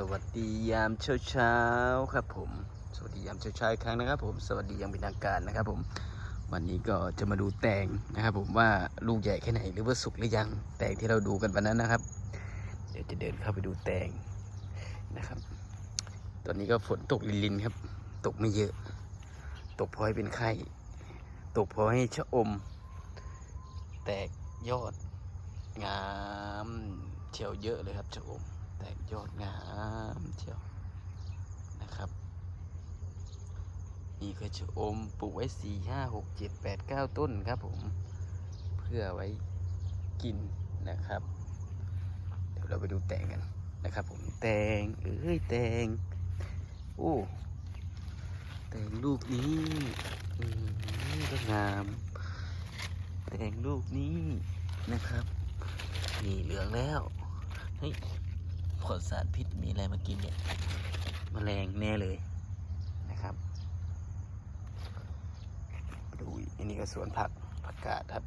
สวัสดียามเช้าเช้าครับผม สวัสดียามเช้าเช้าอีกครั้งนะครับ ผม สวัสดียังเป็นทางการนะครับ ผม วันนี้ก็จะมาดูแตงนะครับ ผมว่าลูกใหญ่แค่ไหนหรือว่าสุกหรือยัง แตงที่เราดูกันวันนั้นนะครับ เดี๋ยวจะเดินเข้าไปดูแตงนะครับ ตอนนี้ก็ฝนตกลินๆครับ ตกไม่เยอะ ตกพอให้เป็นไข้ ตกพอให้ชะอม แตกยอดงามเชียวเยอะเลยครับชะอม กยอดงามเชียวนะครับ นี่คือชะอมปลูกไว้สี่ห้าหกเจ็ดแปดเก้าต้นครับผม เพื่อไว้กินนะครับ เดี๋ยวเราไปดูแตงกันนะครับผมแตงเอ้ยแตงโอ้แตงลูกนี้อืมก็งาม แตงลูกนี้นะครับ นี่เหลืองแล้ว เฮ้ย ผลสารพิษมีอะไรมากินเนี่ยมแมลงแน่เลยนะครับ ดูอันนี้ก็สวนผักผักกาดครับ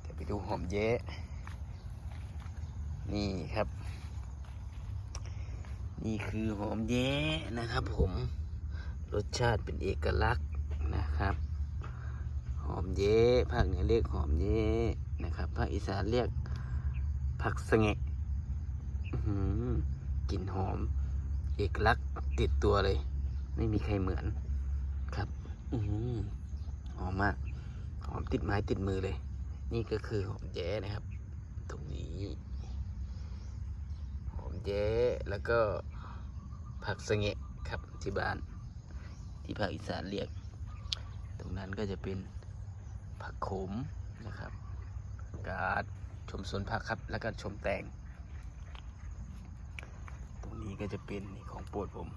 เดี๋ยวไปดูหอมเย้นี่ครับ นี่คือหอมเย้นะครับ ผมรสชาติเป็นเอกลักษณ์นะครับ หอมเย้ภาคเหนือเรียกหอมเย้นะครับภาคอีสานเรียกผักสะเงะ กลิ่นหอม เอกลักษณ์ติดตัวเลย ไม่มีใครเหมือนครับ อืหอมมาก หอมติดไม้ติดมือเลย นี่ก็คือหอมแย้นะครับ ตรงนี้ หอมแย้แล้วก็ผักสะเงะครับที่บ้าน ที่ภาคอีสานเรียก ตรงนั้นก็จะเป็นผักขมนะครับ กาดชมสวนผักครับ แล้วก็ชมแตงตรง นี้ก็จะเป็นของโปรดผม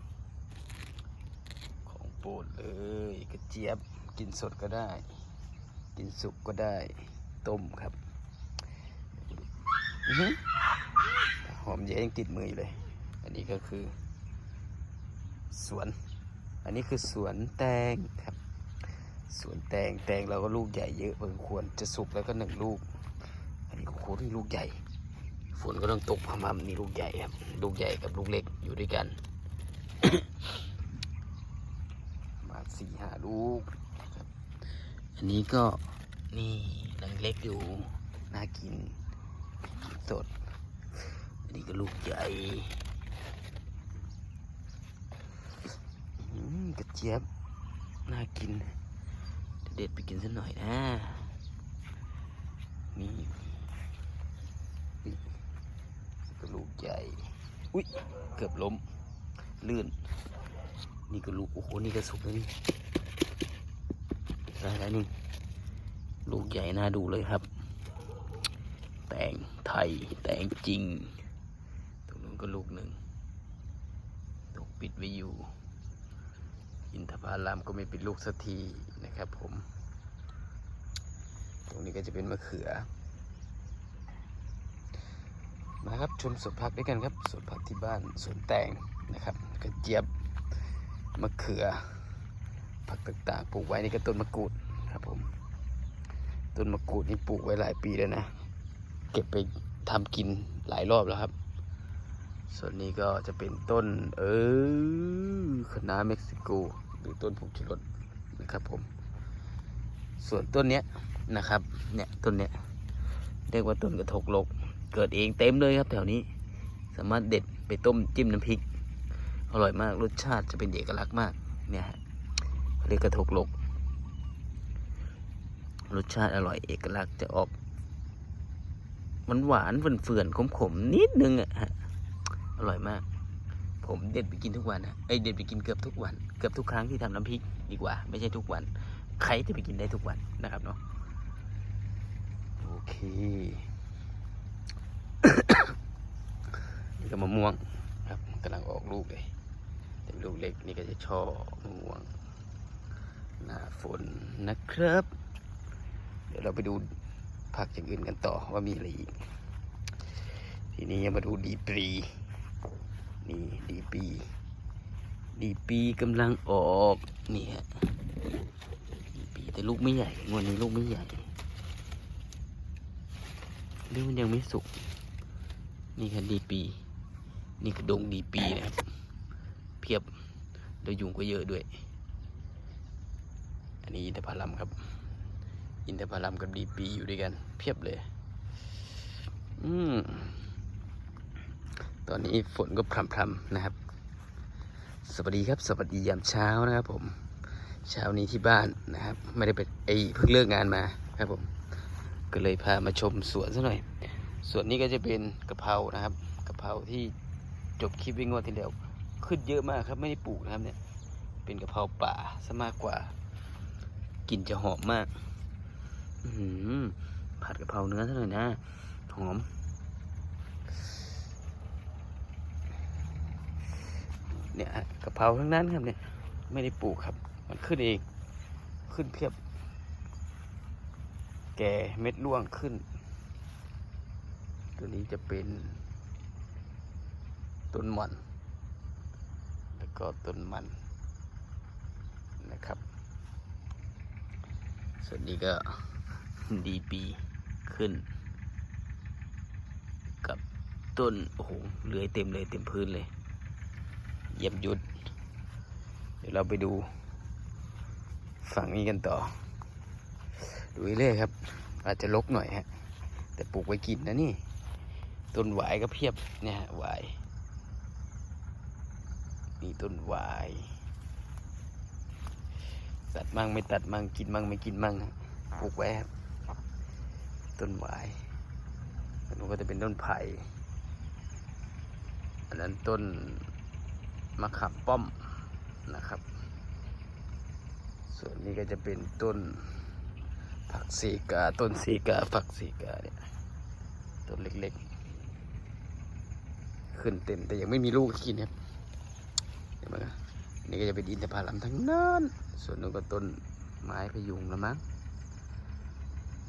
ของโปรดเลยกระเจี๊ยบกินสดก็ได้ กินสุกก็ได้ต้มครับหอมเยอะยังติดมืออยู่เลย อันนี้ก็คือ สวน อันนี้คือสวนแตงครับ สวนแตงแตงเราก็ลูกใหญ่เยอะพอควรจะสุกแล้วก็หนึ่งลูก อันนี้โอ้โหนี่ลูกใหญ่ ฝนก็ต้องตกพรำๆนี่ลูกใหญ่ครับลูกใหญ่กับลูกเล็กอยู่ด้วยกัน มาสี่ห้าลูกครับอันนี้ก็นี่ลังเล็กอยู่น่ากินสดอันนี้ก็ลูกใหญ่หือกระเจี๊ยบน่ากินเด็ดไปกินสักหน่อยนะนี่อุ๊ยก็ ลูกใหญ่ อุ้ยเกือบล้ม ลื่น นี่ก็ลูกโอ้โหนี่ก็สุกแล้วนี่ได้แล้วนี่ลูกใหญ่น่าดูเลยครับ แตงไทย แตงจริง ตรงนู้นก็ลูกหนึ่งถูกปิดไว้อยู่ อินทผลัมก็ไม่ป็นลูกสักทีนะครับผม ตรงนี้ก็จะเป็นมะเขือ มาครับชมสวนผักด้วยกันครับสวนผักที่บ้านสวนแตงนะครับกระเจี๊ยบมะเขือ ผักต่างๆ ปลูกไว้นี่ก็ต้นมะกรูดครับผมต้นมะกรูดนี่ปลูกไว้หลายปีแล้วนะ เก็บไปทำกินหลายรอบแล้วครับ ส่วนนี้ก็จะเป็นต้น เออคณะเม็กซิโกหรือต้นผงชูรสนะครับผม ส่วนต้นเนี้ยนะครับเนี่ยต้นเนี้ยเรียกว่าต้นกระทกลก เกิดเองเต็มเลยครับ แถวนี้ สามารถเด็ดไปต้มจิ้มน้ำพริก อร่อยมากรสชาติจะเป็นเอกลักษณ์มาก เนี่ยฮะเรียกกระทกลก รสชาติอร่อยเอกลักษณ์จะออกมันหวานๆเฟื่อนๆขมๆนิดนึงอะฮะอร่อยมาก ผมเด็ดไปกินทุกวันนะไอเด็ดไปกินเกือบทุกวัน เกือบทุกครั้งที่ทำน้ำพริกดีกว่า ไม่ใช่ทุกวัน ใครจะไปกินได้ทุกวันนะครับเนาะโอเค นี่ก็มะม่วงครับกำลังออกลูกเลยแต่ลูกเล็กนี่ก็จะช่อมะม่วงหน้าฝนนะครับ เดี๋ยวเราไปดูผักอย่างอื่นกันต่อว่ามีอะไรอีก ทีนี้มาดูดีปรี นี่ดีปีดีปีกำลังออกนี่ฮะดีปีแต่ลูกไม่ใหญ่งวดนี้ลูกไม่ใหญ่หรือมันยังไม่สุก นี่ค่ะดีปี นี่คือดงดีปีนะครับ เพียบโดยยุงก็เยอะด้วย อันนี้อินทผลัมครับ อินทผลัมกับดีปีอยู่ด้วยกัน เพียบเลย อืมตอนนี้ฝนก็พรำๆนะครับ สวัสดีครับ สวัสดียามเช้านะครับผม เช้านี้ที่บ้านนะครับ ไม่ได้ไปไอเพิ่งเลิกงานมาครับผม ก็เลยพามาชมสวนซะหน่อย ส่วนนี้ก็จะเป็นกะเพรานะครับกะเพราที่จบคลิปวิ่งวดที่แล้วขึ้นเยอะมากครับไม่ได้ปลูกนะครับเนี่ย เป็นกะเพราป่าซะมากกว่ากลิ่นจะหอมมาก อืผัดกะเพราเนื้อซะหน่อยนะหอมเนี่ยกะเพราทั้งนั้นครับเนี่ย ไม่ได้ปลูกครับ มันขึ้นเอง ขึ้นเพียบ แก่เม็ดร่วงขึ้น ตัวนี้จะเป็นต้นมัน แล้วก็ต้นมันนะครับ ส่วนนี้ก็ดีปีขึ้น กับต้น โอ้โหเลื้อยเต็มเลยเต็มพื้นเลยเยี่ยมยุด เดี๋ยวเราไปดูฝั่งนี้กันต่อ ดูเรื่อยครับ อาจจะลกหน่อยฮะ แต่ปลูกไว้กินนะนี่ ต้นหวายก็เพียบเนี่ยฮะหวายมีต้นหวายตัดมั่งไม่ตัดมั่งกินมั่งไม่กินมั่งฮะปลูกไว้ครับต้นหวายอันนู้นก็จะเป็นต้นไผ่อันนั้นต้นมะขามป้อมนะครับ ส่วนนี้ก็จะเป็นต้นผักสีกาต้นสีกาฝักสีกาเนี่ยต้นเล็กๆ ขึ้นเต็ม แต่ยังไม่มีลูกกินครับเห็นไหมครับนี่ก็จะเป็นอินทผลัมทั้งนั้น ส่วนนู้นก็ต้นไม้พยุงละมั้ง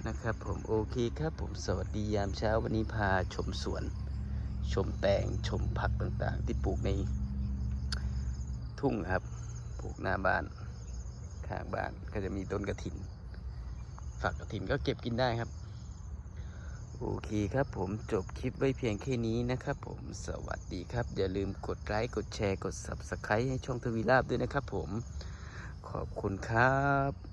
นะครับผมโอเคครับผมสวัสดียามเช้าวันนี้พาชมสวน ชมแตงชมผักต่างๆ ที่ปลูกในทุ่งครับปลูกหน้าบ้านข้างบ้านก็จะมีต้นกระถิน ฝักกระถินก็เก็บกินได้ครับ โอเคครับผมจบคลิปไว้เพียงแค่นี้นะครับผมสวัสดีครับ อย่าลืมกดไลค์กดแชร์กด Subscribe ให้ช่องทวีราบด้วยนะครับผมขอบคุณครับ